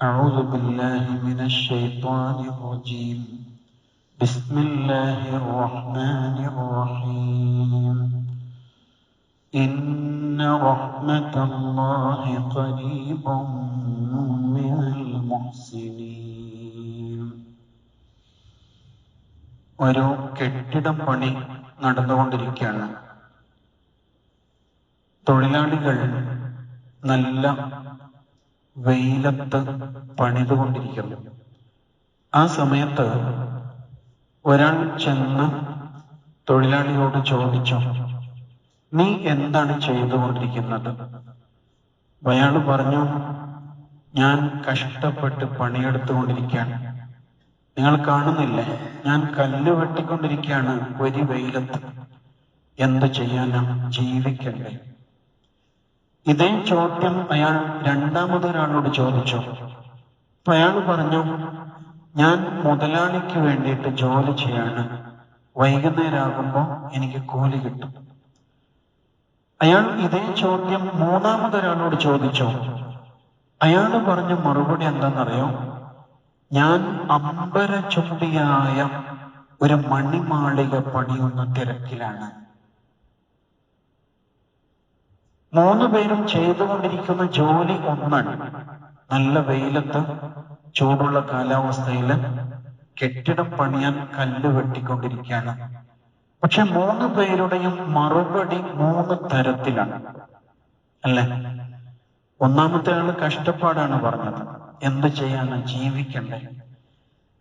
أعوذ بالله من الشيطان الرجيم بسم الله الرحمن الرحيم إن رحمة الله قريب من المحسنين ഒരു കെട്ടിടം പണി നടന്നുകൊണ്ടിരിക്കുകയാണ് തൊഴിലാളികൾ നല്ല വെയിലത്ത് പണിതുകൊണ്ടിരിക്കുന്നു. ആ സമയത്ത് ഒരാൾ ചെന്ന് തൊഴിലാളിയോട് ചോദിച്ചു നീ എന്താണ് ചെയ്തുകൊണ്ടിരിക്കുന്നത്? അയാൾ പറഞ്ഞു ഞാൻ കഷ്ടപ്പെട്ട് പണിയെടുത്തുകൊണ്ടിരിക്കുകയാണ്. നിങ്ങൾ കാണുന്നില്ലേ? ഞാൻ കല്ല് വെട്ടിക്കൊണ്ടിരിക്കുകയാണ് ഒരു വെയിലത്ത്. എന്ത് ചെയ്യാനാ? ജീവിക്കണ്ടേ? ഇതേ ചോദ്യം അയാൾ രണ്ടാമതൊരാളോട് ചോദിച്ചു. അയാൾ പറഞ്ഞു ഞാൻ മുതലാളിക്ക് വേണ്ടിയിട്ട് ജോലി ചെയ്യാണ്. വൈകുന്നേരമാകുമ്പോ എനിക്ക് കൂലി കിട്ടും. അയാൾ ഇതേ ചോദ്യം മൂന്നാമതൊരാളോട് ചോദിച്ചു. അയാൾ പറഞ്ഞ മറുപടി എന്താണെന്നറിയോ ഞാൻ അമ്പര ചുംബിയായ ഒരു മണിമാളിക പണിയുന്ന തിരക്കിലാണ്. മൂന്ന് പേരും ചെയ്തുകൊണ്ടിരിക്കുന്ന ജോലി ഒന്നാണ്. നല്ല വെയിലത്ത് ചൂടുള്ള കാലാവസ്ഥയിൽ കെട്ടിടം പണിയാൻ കല്ല് വെട്ടിക്കൊണ്ടിരിക്കുകയാണ്. പക്ഷെ മൂന്ന് പേരുടെയും മറുപടി മൂന്ന് തരത്തിലാണ്. അല്ലെ? ഒന്നാമത്തെ ആൾ കഷ്ടപ്പാടാണ് പറഞ്ഞത്. എന്ത് ചെയ്യാന്? ജീവിക്കണ്ടേ?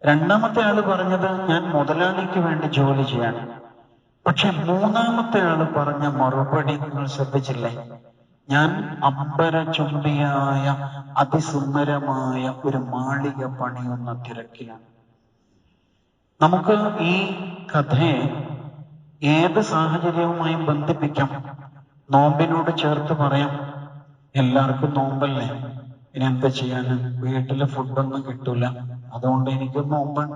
രണ്ടാമത്തെ ആൾ പറഞ്ഞത് ഞാൻ മുതലാളിക്ക് വേണ്ടി ജോലി ചെയ്യാണ്. പക്ഷെ മൂന്നാമത്തെ ആൾ പറഞ്ഞ മറുപടി നിങ്ങൾ ശ്രദ്ധിച്ചില്ലേ? ഞാൻ അമ്പര ചുംബിയായ അതിസുന്ദരമായ ഒരു മാളിക പണിയുന്ന തിരക്കിലാണ്. നമുക്ക് ഈ കഥയെ ഏത് സാഹചര്യവുമായും ബന്ധിപ്പിക്കാം. നോമ്പിനോട് ചേർത്ത് പറയാം. എല്ലാവർക്കും നോമ്പല്ലേ? ഇനി എന്താ ചെയ്യാന് വീട്ടിൽ ഫുഡൊന്നും കിട്ടൂല. അതുകൊണ്ട് എനിക്ക് നോമ്പാണ്.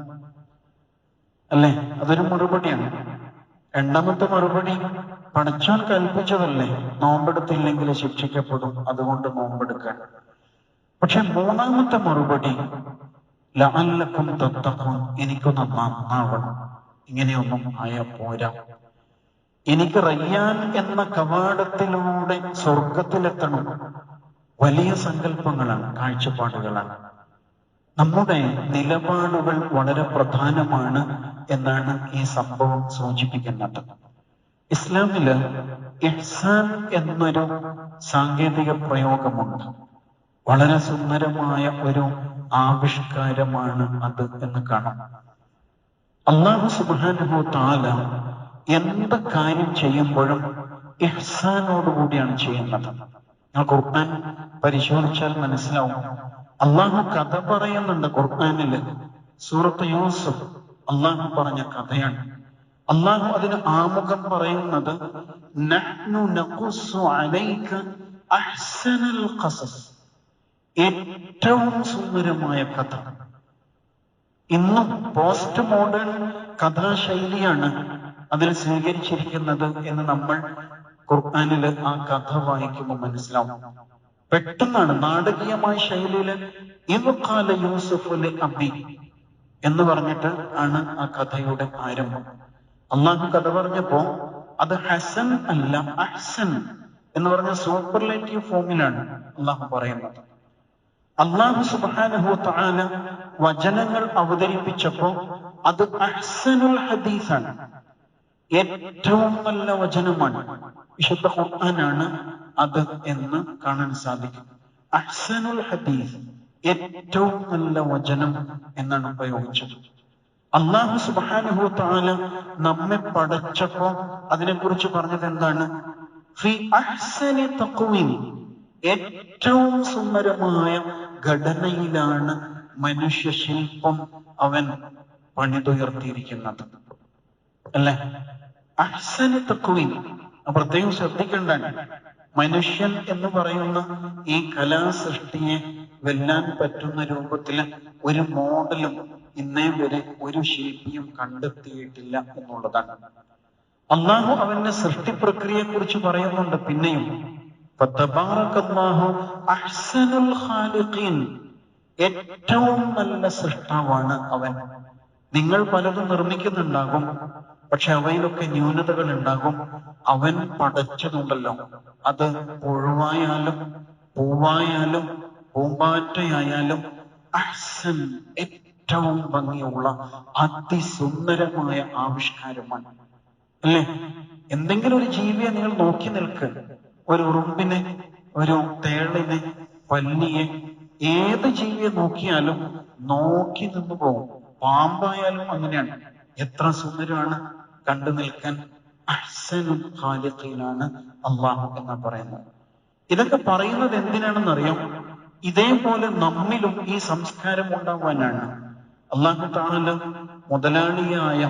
അല്ലേ? അതൊരു മറുപടിയാണ്. രണ്ടാമത്തെ മറുപടി പടച്ചോൻ കൽപ്പിച്ചതല്ലേ? നോമ്പെടുത്തില്ലെങ്കിൽ ശിക്ഷിക്കപ്പെടും. അതുകൊണ്ട് നോമ്പെടുക്കാൻ. പക്ഷെ മൂന്നാമത്തെ മറുപടി ലഅല്ലക്കും തത്തക്കും എനിക്കൊന്ന് നന്നാവണം. ഇങ്ങനെയൊന്നും ആയ പോരാ. എനിക്ക് റയ്യാൻ എന്ന കവാടത്തിലൂടെ സ്വർഗത്തിലെത്തണം വലിയ സങ്കല്പങ്ങളാണ് കാഴ്ചപ്പാടുകളാണ്. നമ്മുടെ നിലപാടുകൾ വളരെ പ്രധാനമാണ് എന്നാണ് ഈ സംഭവം സൂചിപ്പിക്കുന്നത്. ഇസ്ലാമിൽ ഇഹ്സാൻ എന്നൊരു സാങ്കേതിക പ്രയോഗമുണ്ട്. വളരെ സുന്ദരമായ ഒരു ആവിഷ്കാരമാണ് അത് എന്ന് കാണാം. അള്ളാഹു സുബാനുഭൂ താല എന്ത് കാര്യം ചെയ്യുമ്പോഴും ഇഹ്സാനോടുകൂടിയാണ് ചെയ്യുന്നത്. നിങ്ങൾ ഖുർആൻ പരിശോധിച്ചാൽ മനസ്സിലാവും. അള്ളാഹു കഥ പറയുന്നുണ്ട് ഖുർആാനിൽ. സൂറത്ത് യൂസുഫ് അള്ളാഹു പറഞ്ഞ കഥയാണ്. അള്ളാഹു അതിന് ആമുഖം പറയുന്നത് ഏറ്റവും സുന്ദരമായ കഥ. ഇന്നും പോസ്റ്റ് മോഡേൺ കഥാശൈലിയാണ് അതിൽ സ്വീകരിച്ചിരിക്കുന്നത് എന്ന് നമ്മൾ ഖുർആാനിൽ ആ കഥ വായിക്കുമ്പോൾ മനസ്സിലാവും. പെട്ടെന്നാണ് നാടകീയമായ ശൈലിയിൽ ഇവക്കാല യൂസുഫുലെ അബി എന്ന് പറഞ്ഞിട്ട് ആണ് ആ കഥയുടെ ആരംഭം. അള്ളാഹു കഥ പറഞ്ഞപ്പോ അത് ഹസൻ അല്ല അഹ്സൻ എന്ന് പറഞ്ഞ സൂപ്പർലേറ്റീവ് ഫോമിലാണ് അള്ളാഹു പറയുന്നത്. അള്ളാഹു സുബാനഹു താന വചനങ്ങൾ അവതരിപ്പിച്ചപ്പോ അത് അഹ്സനുൽ ഹദീസാണ്. ഏറ്റവും നല്ല വചനമാണ് വിശുദ്ധ ഖുർആനാണ് അത് എന്ന് കാണാൻ സാധിക്കും. അഹ്സനുൽ ഹദീസ് ഏറ്റവും നല്ല വചനം എന്നാണ് ഉപയോഗിച്ചത്. അള്ളാഹു സുബാനുഹു താല നമ്മെ പടച്ചപ്പോ അതിനെക്കുറിച്ച് പറഞ്ഞത് എന്താണ്? ഏറ്റവും സുന്ദരമായ ഘടനയിലാണ് മനുഷ്യ ശില്പം അവൻ പണിതുയർത്തിയിരിക്കുന്നത്. അല്ലെ? അഹ്സനി തക്കുവിൻ പ്രത്യേകം ശ്രദ്ധിക്കേണ്ടാണ് മനുഷ്യൻ എന്ന് പറയുന്ന ഈ കലാസൃഷ്ടിയെ വെല്ലാൻ പറ്റുന്ന രൂപത്തിൽ ഒരു മോഡലും ഇന്നേ വരെ ഒരു ശില്പിയും കണ്ടെത്തിയിട്ടില്ല എന്നുള്ളതാണ്. അള്ളാഹു അവന്റെ സൃഷ്ടി പ്രക്രിയയെ കുറിച്ച് പറയുന്നുണ്ട്. പിന്നെയും ഏറ്റവും നല്ല സൃഷ്ടാവാണ് അവൻ. നിങ്ങൾ പലതും നിർമ്മിക്കുന്നുണ്ടാകും പക്ഷെ അവയിലൊക്കെ ന്യൂനതകൾ ഉണ്ടാകും അവൻ പടച്ചതുണ്ടല്ലോ അത് പുഴുവായാലും പൂവായാലും പൂമ്പാറ്റയായാലും അഹ്സൻ ഏറ്റവും ഭംഗിയുള്ള അതിസുന്ദരമായ ആവിഷ്കാരമാണ്. അല്ലേ? എന്തെങ്കിലും ഒരു ജീവിയെ നിങ്ങൾ നോക്കി നിൽക്ക്. ഒരു ഉറുമ്പിനെ ഒരു തേളിനെ പല്ലിയെ ഏത് ജീവിയെ നോക്കിയാലും നോക്കി നിന്ന് പോകും. പാമ്പായാലും അങ്ങനെയാണ്. എത്ര സുന്ദരമാണ് കണ്ടു നിൽക്കാൻ. അഹ്സനും ഹാലിഖയിലാണ് അള്ളാഹു എന്ന് പറയുന്നത്. ഇതൊക്കെ പറയുന്നത് എന്തിനാണെന്നറിയാം ഇതേപോലെ നമ്മിലും ഈ സംസ്കാരം ഉണ്ടാവാനാണ്. അള്ളാഹു താണൽ മുതലാളിയായ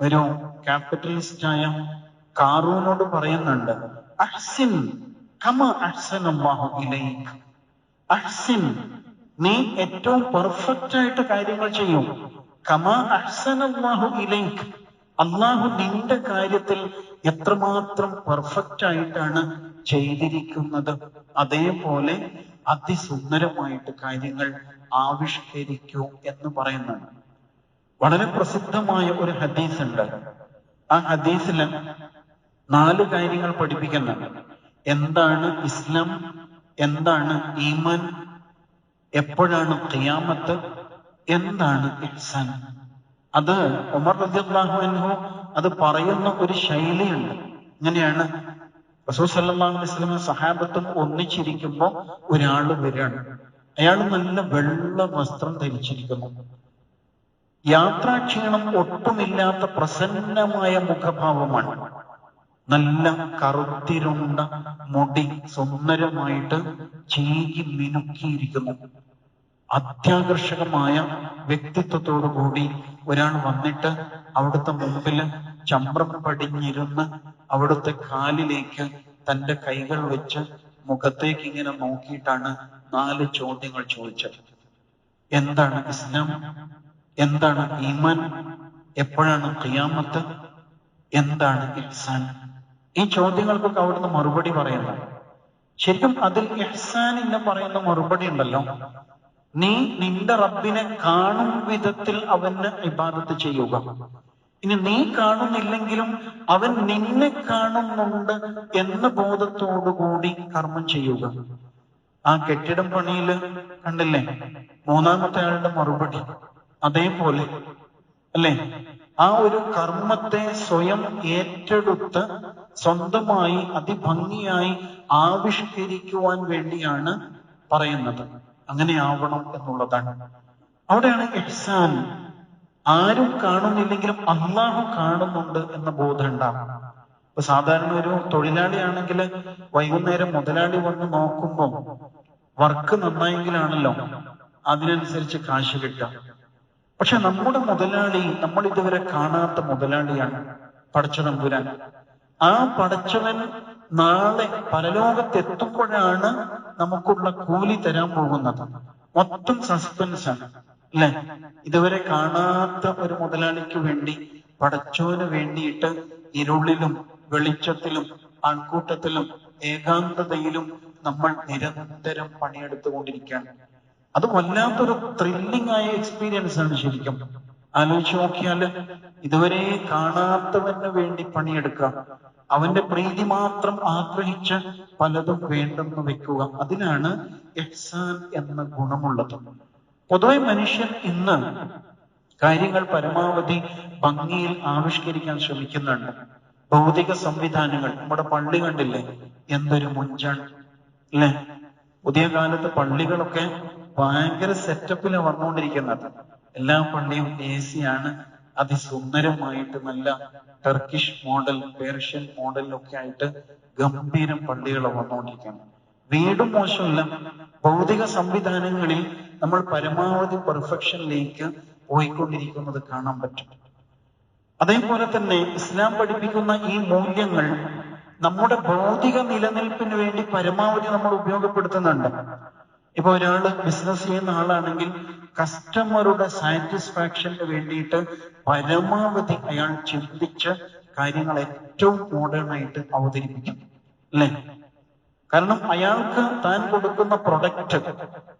ഒരു ക്യാപിറ്റലിസ്റ്റായ കാറൂനോട് പറയുന്നുണ്ട് അഹ്സിൻ കമ അഹ്സൻ നീ ഏറ്റവും പെർഫെക്റ്റ് ആയിട്ട് കാര്യങ്ങൾ ചെയ്യും. കമ അള്ളാഹു അള്ളാഹു നിന്റെ കാര്യത്തിൽ എത്രമാത്രം പെർഫെക്റ്റ് ആയിട്ടാണ് ചെയ്തിരിക്കുന്നത്. അതേപോലെ അതിസുന്ദരമായിട്ട് കാര്യങ്ങൾ ആവിഷ്കരിക്കൂ എന്ന് പറയുന്നുണ്ട്. വളരെ പ്രസിദ്ധമായ ഒരു ഹദീസ് ഉണ്ട് ആ ഹദീസിൽ നാല് കാര്യങ്ങൾ പഠിപ്പിക്കുന്നുണ്ട്. എന്താണ് ഇസ്ലാം എന്താണ് ഈമാൻ എപ്പോഴാണ് ഖിയാമത്ത് എന്താണ് ഇഹ്സാൻ. അത് ഉമർ റളിയല്ലാഹു അൻഹു അത് പറയുന്ന ഒരു ശൈലിയുണ്ട്. ഇങ്ങനെയാണ് റസൂൽ സല്ലല്ലാഹു അലൈഹി വസല്ലം സഹാബത്തും ഒന്നിച്ചിരിക്കുമ്പോൾ ഒരാൾ വരികയാണ് അയാൾ നല്ല വെള്ള വസ്ത്രം ധരിച്ചിരിക്കുന്നു. യാത്രാക്ഷീണം ഒട്ടുമില്ലാത്ത പ്രസന്നമായ മുഖഭാവമാണ്. നല്ല കറുത്തിരുണ്ട മുടി സുന്ദരമായിട്ട് ചീകി മിനുക്കിയിരിക്കുന്നു. അത്യാകർഷകമായ വ്യക്തിത്വത്തോടു കൂടി ഒരാൾ വന്നിട്ട് അവിടുത്തെ മുമ്പിൽ ചമ്രം പടിഞ്ഞിരുന്ന് അവിടുത്തെ കാലിലേക്ക് തന്റെ കൈകൾ വെച്ച് മുഖത്തേക്ക് ഇങ്ങനെ നോക്കിയിട്ടാണ് നാല് ചോദ്യങ്ങൾ ചോദിച്ചത്. എന്താണ് ഇസ്ലാം? എന്താണ് ഈമാൻ? എപ്പോഴാണ് ഖിയാമത്ത്? എന്താണ് ഇഹ്സാൻ? ഈ ചോദ്യങ്ങൾക്കൊക്കെ അവിടുന്ന് മറുപടി പറയുന്നു. ശരിക്കും അതിൽ ഇഹ്സാൻ എന്ന് പറയുന്ന മറുപടി ഉണ്ടല്ലോ. നീ നിന്റെ റബ്ബിനെ കാണും വിധത്തിൽ അവന് ഇബാദത്ത് ചെയ്യുക. ഇനി നീ കാണുന്നില്ലെങ്കിലും അവൻ നിന്നെ കാണുന്നുണ്ട് എന്ന ബോധത്തോടുകൂടി കർമ്മം ചെയ്യുക. ആ കെട്ടിടം പണിയിൽ കണ്ടില്ലേ? മൂന്നാമത്തെ ആളുടെ മറുപടി. അതേപോലെ അല്ലെ? ആ ഒരു കർമ്മത്തെ സ്വയം ഏറ്റെടുത്ത് സ്വന്തമായി അതിഭംഗിയായി ആവിഷ്കരിക്കുവാൻ വേണ്ടിയാണ് പറയുന്നത്. അങ്ങനെ ആവണം എന്നുള്ളതാണ്. അവിടെയാണ് ഇഹ്സാൻ ആരും കാണുന്നില്ലെങ്കിലും അള്ളാഹു കാണുന്നുണ്ട് എന്ന ബോധം ഉണ്ടാവണം ഇപ്പൊ സാധാരണ ഒരു തൊഴിലാളിയാണെങ്കിൽ വൈകുന്നേരം മുതലാളി വന്ന് നോക്കുമ്പോൾ വർക്ക് നന്നായെങ്കിലാണല്ലോ അതിനനുസരിച്ച് കാശ് കിട്ടുക. പക്ഷെ നമ്മുടെ മുതലാളി നമ്മൾ ഇതുവരെ കാണാത്ത മുതലാളിയാണ് പടച്ചതമ്പുരാൻ ആ പടച്ചവൻ നാളെ പരലോകത്തെത്തുമ്പോഴാണ് നമുക്കുള്ള കൂലി തരാൻ പോകുന്നത്. മൊത്തം സസ്പെൻസ് ആണ്. അല്ലെ ഇതുവരെ കാണാത്ത ഒരു മുതലാളിക്ക് വേണ്ടി പടച്ചോന് വേണ്ടിയിട്ട് ഇരുളിലും വെളിച്ചത്തിലും ആൾക്കൂട്ടത്തിലും ഏകാന്തതയിലും നമ്മൾ നിരന്തരം പണിയെടുത്തുകൊണ്ടിരിക്കുകയാണ്. അത് വല്ലാത്തൊരു ത്രില്ലിംഗ് ആയ എക്സ്പീരിയൻസ് ആണ് ശരിക്കും. ആലോചിച്ച് നോക്കിയാൽ ഇതുവരെ കാണാത്തവന് വേണ്ടി പണിയെടുക്കുക അവന്റെ പ്രീതി മാത്രം ആഗ്രഹിച്ച് പലതും വേണ്ടെന്ന് വെക്കുക അതിനാണ് എഹ്സാൻ എന്ന ഗുണമുള്ളത്. പൊതുവെ മനുഷ്യൻ ഇന്ന് കാര്യങ്ങൾ പരമാവധി ഭംഗിയിൽ ആവിഷ്കരിക്കാൻ ശ്രമിക്കുന്നുണ്ട്. ഭൗതിക സംവിധാനങ്ങൾ നമ്മുടെ പള്ളി കണ്ടില്ലേ? എന്തൊരു മുഞ്ചൺ അല്ലെ? പുതിയ കാലത്ത് പള്ളികളൊക്കെ ഭയങ്കര സെറ്റപ്പിലാണ് വന്നുകൊണ്ടിരിക്കുന്നത് എല്ലാ പള്ളിയും എ സി ആണ്. അതിസുന്ദരമായിട്ട് നല്ല ടർക്കിഷ് മോഡൽ പേർഷ്യൻ മോഡലിലൊക്കെ ആയിട്ട് ഗംഭീരം പള്ളികൾ വന്നുകൊണ്ടിരിക്കുകയാണ് വീടും മോശമല്ല. ഭൗതിക സംവിധാനങ്ങളിൽ നമ്മൾ പരമാവധി പെർഫെക്ഷനിലേക്ക് പോയിക്കൊണ്ടിരിക്കുന്നത് കാണാൻ പറ്റും. അതേപോലെ തന്നെ ഇസ്ലാം പഠിപ്പിക്കുന്ന ഈ മൂല്യങ്ങൾ നമ്മുടെ ഭൗതിക നിലനിൽപ്പിന് വേണ്ടി പരമാവധി നമ്മൾ ഉപയോഗപ്പെടുത്തുന്നുണ്ട്. ഇപ്പൊ ഒരാൾ ബിസിനസ് ചെയ്യുന്ന ആളാണെങ്കിൽ കസ്റ്റമറുടെ സാറ്റിസ്ഫാക്ഷന് വേണ്ടിയിട്ട് പരമാവധി അയാൾ ചിന്തിച്ച് കാര്യങ്ങൾ ഏറ്റവും മോഡേൺ ആയിട്ട് അവതരിപ്പിക്കും. അല്ലേ? കാരണം അയാൾക്ക് താൻ കൊടുക്കുന്ന പ്രൊഡക്റ്റ്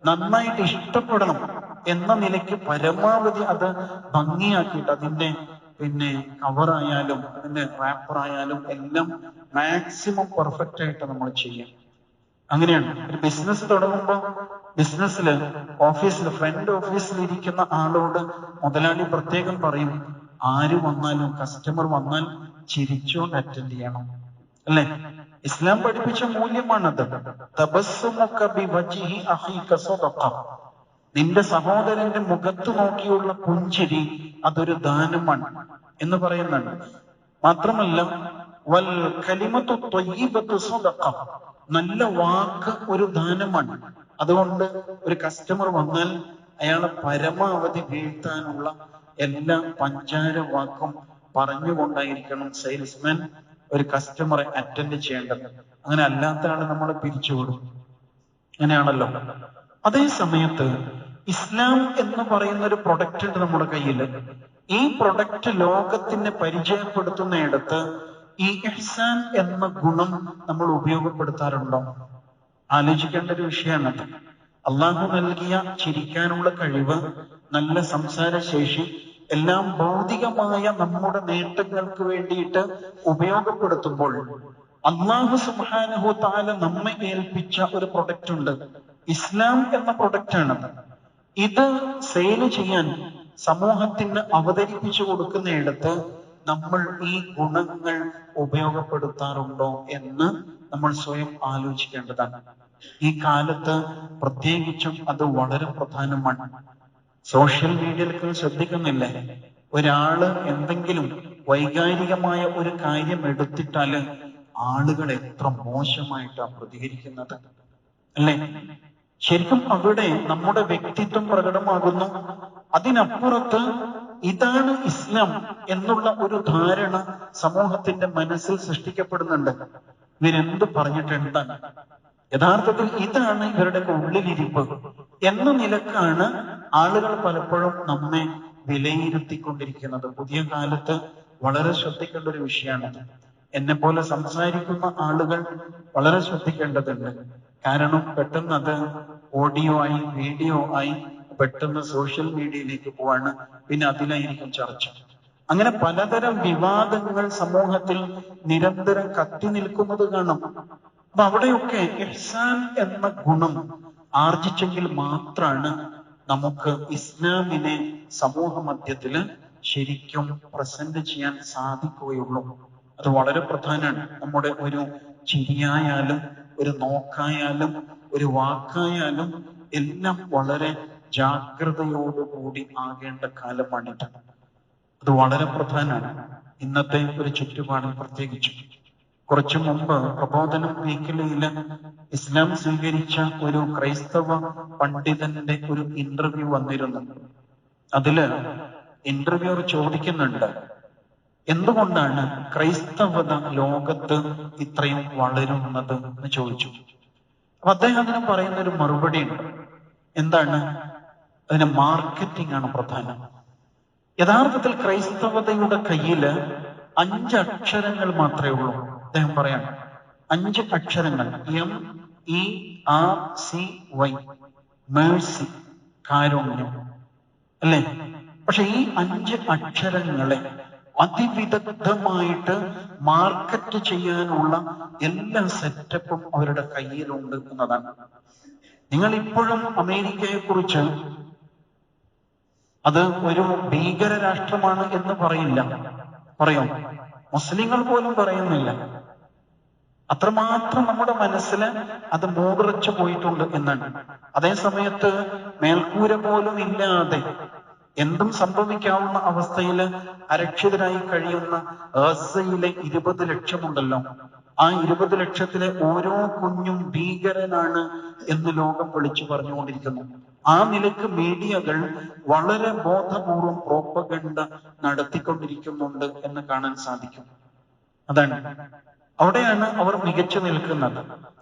നന്നായിട്ട് ഇഷ്ടപ്പെടണം എന്ന നിലയ്ക്ക് പരമാവധി അത് ഭംഗിയാക്കിയിട്ട് അതിന്റെ പിന്നെ കവറായാലും അതിന്റെ റാപ്പർ ആയാലും എല്ലാം മാക്സിമം പെർഫെക്റ്റ് ആയിട്ട് നമ്മൾ ചെയ്യാം. അങ്ങനെയാണ്. ഒരു ബിസിനസ് തുടങ്ങുമ്പോൾ ബിസിനസ്സിൽ ഓഫീസിൽ ഫ്രണ്ട് ഓഫീസിൽ ഇരിക്കുന്ന ആളോട് മുതലാളി പ്രത്യേകം പറയും ആര് വന്നാലും കസ്റ്റമർ വന്നാൽ ചിരിച്ചുകൊണ്ട് അറ്റൻഡ് ചെയ്യണം. അല്ലേ ഇസ്ലാം പഠിപ്പിച്ച മൂല്യമാണത്. നിന്റെ സഹോദരന്റെ മുഖത്ത് നോക്കിയുള്ള പുഞ്ചിരി അതൊരു ദാനമാണ് എന്ന് പറയുന്നുണ്ട് മാത്രമല്ല വൽ കലിമത്തു ത്വയ്യിബത്തു സദഖ. നല്ല വാക്ക് ഒരു ദാനമാണ് അതുകൊണ്ട് ഒരു കസ്റ്റമർ വന്നാൽ അയാളെ പരമാവധി വീഴ്ത്താനുള്ള എല്ലാ പഞ്ചാര വാക്കും പറഞ്ഞുകൊണ്ടായിരിക്കണം സെയിൽസ്മാൻ ഒരു കസ്റ്റമറെ അറ്റൻഡ് ചെയ്യേണ്ടത്. അങ്ങനെ അല്ലാത്ത നമ്മൾ പിരിച്ചുവിടും അങ്ങനെയാണല്ലോ. അതേ സമയത്ത് ഇസ്ലാം എന്ന് പറയുന്ന ഒരു പ്രൊഡക്റ്റ് ഉണ്ട് നമ്മുടെ കയ്യിൽ. ഈ പ്രൊഡക്റ്റ് ലോകത്തിന് പരിചയപ്പെടുത്തുന്നിടത്ത് ഈ ഇഹ്സാൻ എന്ന ഗുണം നമ്മൾ ഉപയോഗപ്പെടുത്താറുണ്ടോ? ആലോചിക്കേണ്ട ഒരു വിഷയമാണ് അള്ളാഹു നൽകിയ ചിരിക്കാനുള്ള കഴിവ് നല്ല സംസാര ശേഷി എല്ലാം ഭൗതികമായ നമ്മുടെ നേട്ടങ്ങൾക്ക് വേണ്ടിയിട്ട് ഉപയോഗപ്പെടുത്തുമ്പോൾ അള്ളാഹു സുബ്ഹാനഹു താല നമ്മെ ഏൽപ്പിച്ച ഒരു പ്രൊഡക്റ്റ് ഉണ്ട്. ഇസ്ലാം എന്ന പ്രൊഡക്റ്റ് ആണ് ഇത് സെയിൽ ചെയ്യാൻ സമൂഹത്തിന് അവതരിപ്പിച്ചു കൊടുക്കുന്നിടത്ത് നമ്മൾ ഈ ഗുണങ്ങൾ ഉപയോഗപ്പെടുത്താറുണ്ടോ എന്ന് നമ്മൾ സ്വയം ആലോചിക്കേണ്ടതാണ്. ഈ കാലത്ത് പ്രത്യേകിച്ചും അത് വളരെ പ്രധാനമാണ്. സോഷ്യൽ മീഡിയയിലൊക്കെ ശ്രദ്ധിക്കുന്നില്ലേ? ഒരാൾ എന്തെങ്കിലും വൈകാരികമായ ഒരു കാര്യം എടുത്തിട്ടാൽ ആളുകൾ എത്ര മോശമായിട്ടാണ് പ്രതികരിക്കുന്നത്? അല്ലേ? ശരിക്കും അവിടെ നമ്മുടെ വ്യക്തിത്വം പ്രകടമാകുന്നു. അതിനപ്പുറത്ത് ഇതാണ് ഇസ്ലാം എന്നുള്ള ഒരു ധാരണ സമൂഹത്തിന്റെ മനസ്സിൽ സൃഷ്ടിക്കപ്പെടുന്നുണ്ട്. ഇവരെന്ത് പറഞ്ഞിട്ടുണ്ട് യഥാർത്ഥത്തിൽ ഇതാണ് ഇവരുടെ ഉള്ളിലിരിപ്പ് എന്ന നിലക്കാണ് ആളുകൾ പലപ്പോഴും നമ്മെ വിലയിരുത്തിക്കൊണ്ടിരിക്കുന്നത്. പുതിയ കാലത്ത് വളരെ ശ്രദ്ധിക്കേണ്ട ഒരു വിഷയമാണത്. എന്നെ പോലെ സംസാരിക്കുന്ന ആളുകൾ വളരെ ശ്രദ്ധിക്കേണ്ടതുണ്ട്. കാരണം പെട്ടെന്ന് അത് ഓഡിയോ ആയി വീഡിയോ ആയി പെട്ടെന്ന് സോഷ്യൽ മീഡിയയിലേക്ക് പോവാണ്. പിന്നെ അതിലായിരിക്കും ചർച്ച. അങ്ങനെ പലതരം വിവാദങ്ങൾ സമൂഹത്തിൽ നിരന്തരം കത്തി നിൽക്കുന്നത് കാണാം. അപ്പൊ അവിടെയൊക്കെ ഇഹ്സാൻ എന്ന ഗുണം ആർജിച്ചെങ്കിൽ മാത്രാണ് നമുക്ക് ഇസ്ലാമിനെ സമൂഹ മധ്യത്തിൽ ശരിക്കും പ്രസന്റ് ചെയ്യാൻ സാധിക്കുകയുള്ളൂ. അത് വളരെ പ്രധാനമാണ് നമ്മുടെ ഒരു ചിരിയായാലും ഒരു നോക്കായാലും ഒരു വാക്കായാലും എല്ലാം വളരെ ജാഗ്രതയോടുകൂടി ആകേണ്ട കാലമാണിത്. അത് വളരെ പ്രധാനമാണ് ഇന്നത്തെ ഒരു ചുറ്റുപാടിൽ പ്രത്യേകിച്ചും. കുറച്ചു മുമ്പ് പ്രബോധനം മേഖലയിൽ ഇസ്ലാം സ്വീകരിച്ച ഒരു ക്രൈസ്തവ പണ്ഡിതന്റെ ഒരു ഇന്റർവ്യൂ വന്നിരുന്നു. അതിൽ ഇന്റർവ്യൂർ ചോദിക്കുന്നുണ്ട് എന്തുകൊണ്ടാണ് ക്രൈസ്തവത ലോകത്ത് ഇത്രയും വളരുന്നത്? എന്ന് ചോദിച്ചു. അപ്പൊ അദ്ദേഹം അതിന് പറയുന്ന ഒരു മറുപടി ഉണ്ട്. എന്താണ്? അതിന് മാർക്കറ്റിംഗ് ആണ് പ്രധാനം. യഥാർത്ഥത്തിൽ ക്രൈസ്തവതയുടെ കയ്യിൽ അഞ്ചക്ഷരങ്ങൾ മാത്രമേ ഉള്ളൂ. അദ്ദേഹം പറയാണ് അഞ്ച് അക്ഷരങ്ങൾ. M E R C Y mercy കാരുണ്യം. അല്ലേ? പക്ഷെ ഈ അഞ്ച് അക്ഷരങ്ങളെ അതിവിദഗ്ധമായിട്ട് മാർക്കറ്റ് ചെയ്യാനുള്ള എല്ലാ സെറ്റപ്പും അവരുടെ കയ്യിലുണ്ട് എന്നതാണ്. നിങ്ങൾ ഇപ്പോഴും അമേരിക്കയെ കുറിച്ച് അത് ഒരു ഭീകര രാഷ്ട്രമാണ് എന്ന് പറയില്ല. പറയോ? മുസ്ലിങ്ങൾ പോലും പറയുന്നില്ല. അത്രമാത്രം നമ്മുടെ മനസ്സിൽ അത് മൂടുറച്ചു പോയിട്ടുണ്ട് എന്നാണ്. അതേ സമയത്ത് മേൽക്കൂര പോലും ഇല്ലാതെ എന്തും സംഭവിക്കാവുന്ന അവസ്ഥയിൽ അരക്ഷിതരായി കഴിയുന്ന ഗസയിലെ ഇരുപത് ലക്ഷമുണ്ടല്ലോ. ആ ഇരുപത് ലക്ഷത്തിലെ ഓരോ കുഞ്ഞും ഭീകരനാണ് എന്ന് ലോകം വിളിച്ചു പറഞ്ഞുകൊണ്ടിരിക്കുന്നു. ആ നിലയ്ക്ക് മീഡിയകൾ വളരെ ബോധപൂർവം പ്രോപ്പഗണ്ട നടത്തിക്കൊണ്ടിരിക്കുന്നുണ്ട് എന്ന് കാണാൻ സാധിക്കും. അതാണ്. അവിടെയാണ് അവർ മികച്ചു നിൽക്കുന്നത്.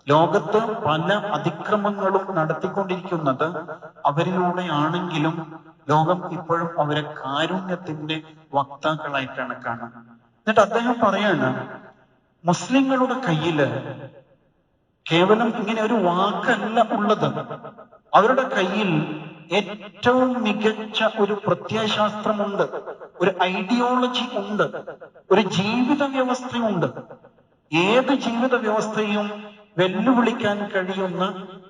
ലോകത്ത് പല അതിക്രമങ്ങളും നടത്തിക്കൊണ്ടിരിക്കുന്നത് അവരിലൂടെയാണെങ്കിലും ലോകം ഇപ്പോഴും അവരെ കാരുണ്യത്തിന്റെ വക്താക്കളായിട്ടാണ് കാണുന്നത്. എന്നിട്ട് അദ്ദേഹം പറയാണ് മുസ്ലിങ്ങളുടെ കയ്യിൽ കേവലം ഇങ്ങനെ ഒരു വാക്കല്ല ഉള്ളത്. അവരുടെ കയ്യിൽ ഏറ്റവും മികച്ച ഒരു പ്രത്യയശാസ്ത്രമുണ്ട് ഒരു ഐഡിയോളജി ഉണ്ട് ഒരു ജീവിത വ്യവസ്ഥയുണ്ട് ഏത് ജീവിത വ്യവസ്ഥയും വെല്ലുവിളിക്കാൻ കഴിയുന്ന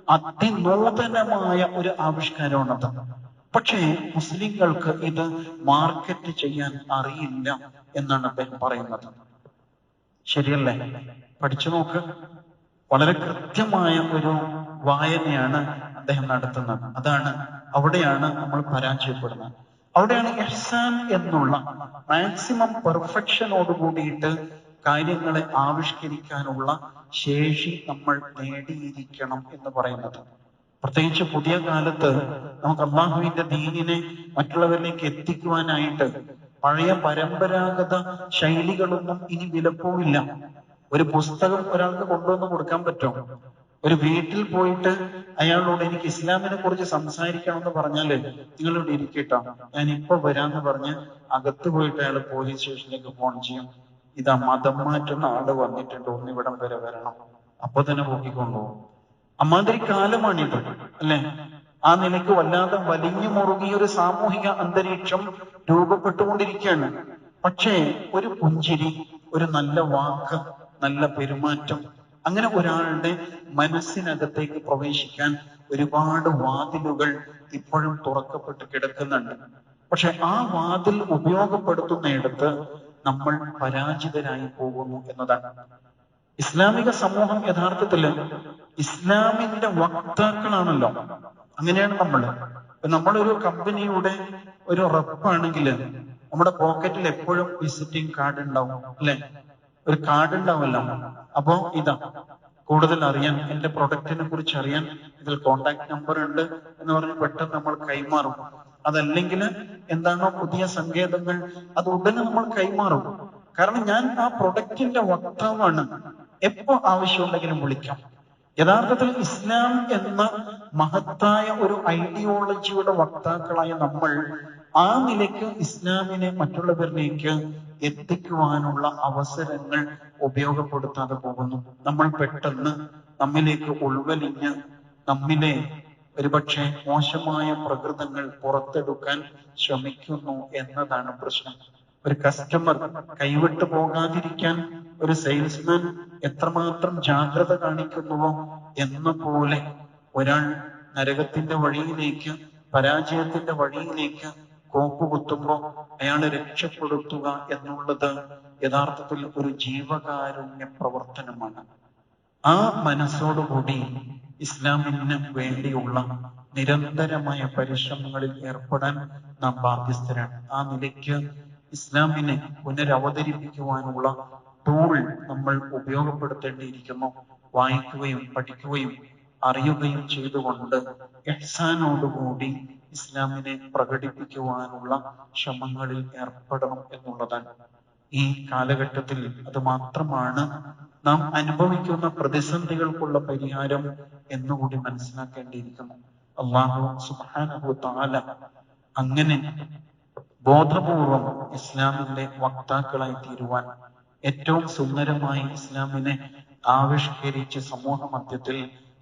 അതിനൂതനമായ ഒരു ആവിഷ്കാരമാണത്. പക്ഷേ മുസ്ലിങ്ങൾക്ക് ഇത് മാർക്കറ്റ് ചെയ്യാൻ അറിയില്ല എന്നാണ് അദ്ദേഹം പറയുന്നത്. ശരിയല്ലേ? പഠിച്ചു നോക്ക്. വളരെ കൃത്യമായ ഒരു വായനയാണ് അദ്ദേഹം നടത്തുന്നത്. അതാണ് അവിടെയാണ് നമ്മൾ പരാജയപ്പെടുന്നത്. അവിടെയാണ് എഹ്സാൻ എന്നുള്ള മാക്സിമം പെർഫെക്ഷനോട് കൂടിയിട്ട് കാര്യങ്ങളെ ആവിഷ്കരിക്കാനുള്ള ശേഷി നമ്മൾ നേടിയിരിക്കണം എന്ന് പറയുന്നത്. പ്രത്യേകിച്ച് പുതിയ കാലത്ത് നമുക്ക് അള്ളാഹുവിന്റെ ദീനിനെ മറ്റുള്ളവരിലേക്ക് എത്തിക്കുവാനായിട്ട് പഴയ പരമ്പരാഗത ശൈലികളൊന്നും ഇനി വിലപ്പോവില്ല. ഒരു പുസ്തകം ഒരാൾക്ക് കൊണ്ടുവന്ന് കൊടുക്കാൻ പറ്റും. ഒരു വീട്ടിൽ പോയിട്ട് അയാളോട് എനിക്ക് ഇസ്ലാമിനെ കുറിച്ച് സംസാരിക്കണം എന്ന് പറഞ്ഞാൽ നിങ്ങളിവിടെ ഇരിക്കട്ടോ. ഞാൻ ഇപ്പൊ വരാന്ന് പറഞ്ഞ് അകത്ത് പോയിട്ട് അയാൾ പോലീസ് സ്റ്റേഷനിലേക്ക് ഫോൺ ചെയ്യും. ഇതാ മതം മാറ്റുന്ന ആൾ വന്നിട്ടുണ്ട് ഒന്നിവിടം വരെ വരണം. അപ്പൊ തന്നെ പോക്കിക്കൊണ്ടുപോകും അമ്മാതിരി കാലമാണിത് അല്ലെ? ആ നിലയ്ക്ക് വല്ലാതെ വലിഞ്ഞു മുറുകിയ ഒരു സാമൂഹിക അന്തരീക്ഷം രൂപപ്പെട്ടുകൊണ്ടിരിക്കുകയാണ്. പക്ഷേ ഒരു പുഞ്ചിരി ഒരു നല്ല വാക്ക് നല്ല പെരുമാറ്റം അങ്ങനെ ഒരാളുടെ മനസ്സിനകത്തേക്ക് പ്രവേശിക്കാൻ ഒരുപാട് വാതിലുകൾ ഇപ്പോഴും തുറക്കപ്പെട്ട് കിടക്കുന്നുണ്ട്. പക്ഷെ ആ വാതിൽ ഉപയോഗപ്പെടുത്തുന്നിടത്ത് നമ്മൾ പരാജിതരായി പോകുന്നു എന്നതാണ്. ഇസ്ലാമിക സമൂഹം യഥാർത്ഥത്തിൽ ഇസ്ലാമിന്റെ വക്താക്കളാണല്ലോ. അങ്ങനെയാണ് നമ്മൾ നമ്മളൊരു കമ്പനിയുടെ ഒരു റപ്പാണെങ്കിൽ നമ്മുടെ പോക്കറ്റിൽ എപ്പോഴും വിസിറ്റിംഗ് കാർഡ് ഉണ്ടാവും അല്ലെ? ഒരു കാർഡ് ഉണ്ടാവുമല്ലോ അപ്പോ ഇതാ കൂടുതൽ അറിയാൻ എന്റെ പ്രൊഡക്റ്റിനെ കുറിച്ച് അറിയാൻ ഇതിൽ കോണ്ടാക്ട് നമ്പർ ഉണ്ട് എന്ന് പറഞ്ഞ് പെട്ടെന്ന് നമ്മൾ കൈമാറും. അതല്ലെങ്കിൽ എന്താണോ പുതിയ സങ്കേതങ്ങൾ അത് ഉടനെ നമ്മൾ കൈമാറും. കാരണം ഞാൻ ആ പ്രൊഡക്റ്റിന്റെ വക്താവാണ്. എപ്പോ ആവശ്യമുണ്ടെങ്കിലും വിളിക്കാം. യഥാർത്ഥത്തിൽ ഇസ്ലാം എന്ന മഹത്തായ ഒരു ഐഡിയോളജിയുടെ വക്താക്കളായ നമ്മൾ ആ നിലയ്ക്ക് ഇസ്ലാമിനെ മറ്റുള്ളവരിലേക്ക് എത്തിക്കുവാനുള്ള അവസരങ്ങൾ ഉപയോഗപ്പെടുത്താതെ പോകുന്നു. നമ്മൾ പെട്ടെന്ന് നമ്മിലേക്ക് ഉൾവലിഞ്ഞ് നമ്മിലെ ഒരുപക്ഷെ മോശമായ പ്രകൃതങ്ങൾ പുറത്തെടുക്കാൻ ശ്രമിക്കുന്നു എന്നതാണ് പ്രശ്നം. ഒരു കസ്റ്റമർ കൈവിട്ടു പോകാതിരിക്കാൻ ഒരു സെയിൽസ്മാൻ എത്രമാത്രം ജാഗ്രത കാണിക്കുന്നുവോ എന്ന പോലെ ഒരാൾ നരകത്തിന്റെ വഴിയിലേക്ക് പരാജയത്തിന്റെ വഴിയിലേക്ക് കോപ്പ് കുത്തുമ്പോ അയാളെ രക്ഷപ്പെടുത്തുക എന്നുള്ളത് യഥാർത്ഥത്തിൽ ഒരു ജീവകാരുണ്യ പ്രവർത്തനമാണ്. ആ മനസ്സോടുകൂടി ഇസ്ലാമിന് വേണ്ടിയുള്ള നിരന്തരമായ പരിശ്രമങ്ങളിൽ ഏർപ്പെടാൻ നാം ബാധ്യസ്ഥരാണ്. ആ നിലയ്ക്ക് ഇസ്ലാമിനെ പുനരവതരിപ്പിക്കുവാനുള്ള ടൂൾ നമ്മൾ ഉപയോഗപ്പെടുത്തേണ്ടിയിരിക്കുന്നു. വായിക്കുകയും പഠിക്കുകയും അറിയുകയും ചെയ്തുകൊണ്ട് എഹ്സാനോടുകൂടി ഇസ്ലാമിനെ പ്രകടിപ്പിക്കുവാനുള്ള ശ്രമങ്ങളിൽ ഏർപ്പെടണം എന്നുള്ളതാണ്. ഈ കാലഘട്ടത്തിൽ അത് മാത്രമാണ് നാം അനുഭവിക്കുന്ന പ്രതിസന്ധികൾക്കുള്ള പരിഹാരം എന്നുകൂടി മനസ്സിലാക്കേണ്ടിയിരിക്കുന്നു. അള്ളാഹു സുബാനഹു താല അങ്ങനെ ബോധപൂർവം ഇസ്ലാമിന്റെ വക്താക്കളായി തീരുവാൻ ഏറ്റവും സുന്ദരമായി ഇസ്ലാമിനെ ആവിഷ്കരിച്ച് സമൂഹ മധ്യത്തിൽ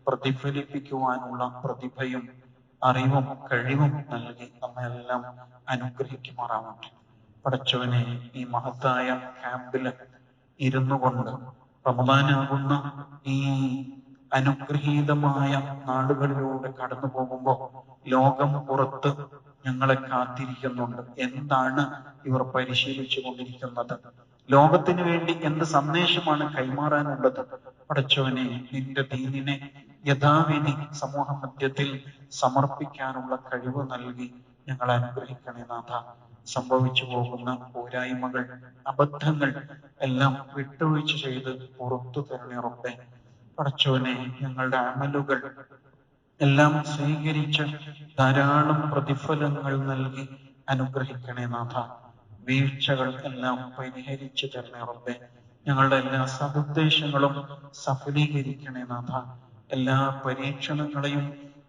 പ്രതിഫലിപ്പിക്കുവാനുള്ള പ്രതിഭയും അറിവും കഴിവും നൽകി നമ്മെല്ലാം അനുഗ്രഹിക്കുമാറാവട്ടെ. പടച്ചവനെ ഈ മഹത്തായ ക്യാമ്പിൽ ഇരുന്നു കൊണ്ട് റമദാനാകുന്ന ഈ അനുഗ്രഹീതമായ നാടുകളിലൂടെ കടന്നു പോകുമ്പോൾ ലോകം പുറത്ത് ഞങ്ങളെ കാത്തിരിക്കുന്നുണ്ട്. എന്താണ് ഇവർ പരിശീലിച്ചു കൊണ്ടിരിക്കുന്നത് ലോകത്തിന് വേണ്ടി എന്ത് സന്ദേശമാണ് കൈമാറാനുള്ളത്? പടച്ചവനെ നിന്റെ ദീനിനെ യഥാവിധി സമൂഹ മധ്യത്തിൽ സമർപ്പിക്കാനുള്ള കഴിവ് നൽകി ഞങ്ങളെ അനുഗ്രഹിക്കണേ നാഥ. സംഭവിച്ചു പോകുന്ന പോരായ്മകൾ അബദ്ധങ്ങൾ എല്ലാം വിട്ടുവീഴ്ച ചെയ്ത് പുറത്തു തരണേ റബ്ബേ. പടച്ചോനെ ഞങ്ങളുടെ അമലുകൾ എല്ലാം സ്വീകരിച്ച് ധാരാളം പ്രതിഫലങ്ങൾ നൽകി അനുഗ്രഹിക്കണേ നാഥ. വീഴ്ചകൾ എല്ലാം പരിഹരിച്ചു തരണേ റബ്ബെ. ഞങ്ങളുടെ എല്ലാ സദുദ്ദേശങ്ങളും സഫലീകരിക്കണേ നാഥ. എല്ലാ പരീക്ഷണങ്ങളെയും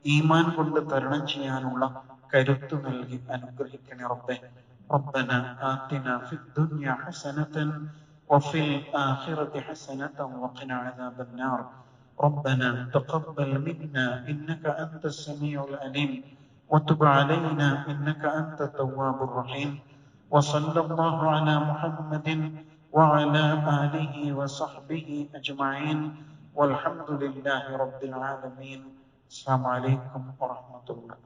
ഈമാൻ കൊണ്ട് തരണം ചെയ്യാനുള്ള കരുത്ത് നൽകി അനുഗ്രഹിക്കണേ റബ്ബെ ربنا آتنا في الدنيا حسنة وفي الآخرة حسنة وقنا عذاب النار ربنا تقبل منا إنك أنت السميع العليم وتب علينا إنك أنت التواب الرحيم وصلى الله على محمد وعلى آله وصحبه أجمعين والحمد لله رب العالمين السلام عليكم ورحمة الله